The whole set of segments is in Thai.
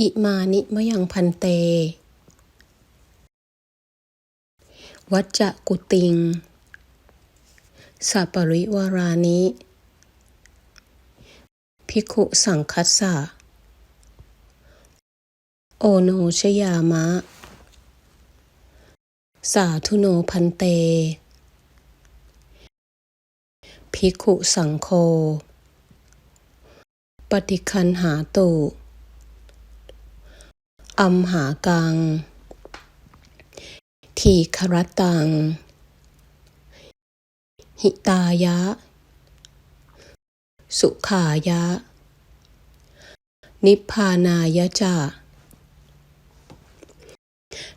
อิมานิมะยังพันเต วัจจะกุติง สัปริวารานิภิกุสังคัสสะ โอโนชยามะ สาธุโนพันเตภิกุสังโฆปฏิคันหาตุ อัมหากัง ทีครตัง หิตายะ สุขายะ นิพพานายะจา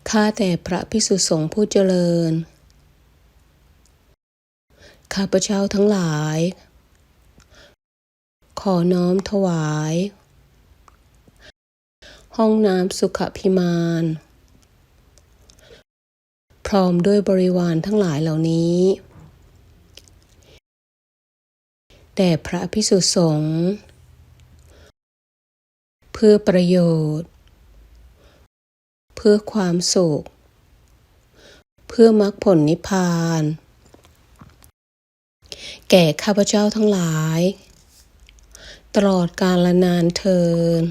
ข้าแต่พระพิสุสงฆ์ผู้เจริญ ข้าพเจ้าทั้งหลาย ขอน้อมถวาย ห้องน้ำสุขพิมาน พร้อมด้วยบริวารทั้งหลายเหล่านี้แด่พระพิสุสงฆ์เพื่อประโยชน์ เพื่อความสุข เพื่อมรรคผลนิพพาน แก่ข้าพเจ้าทั้งหลาย ตลอดกาลนานเทิน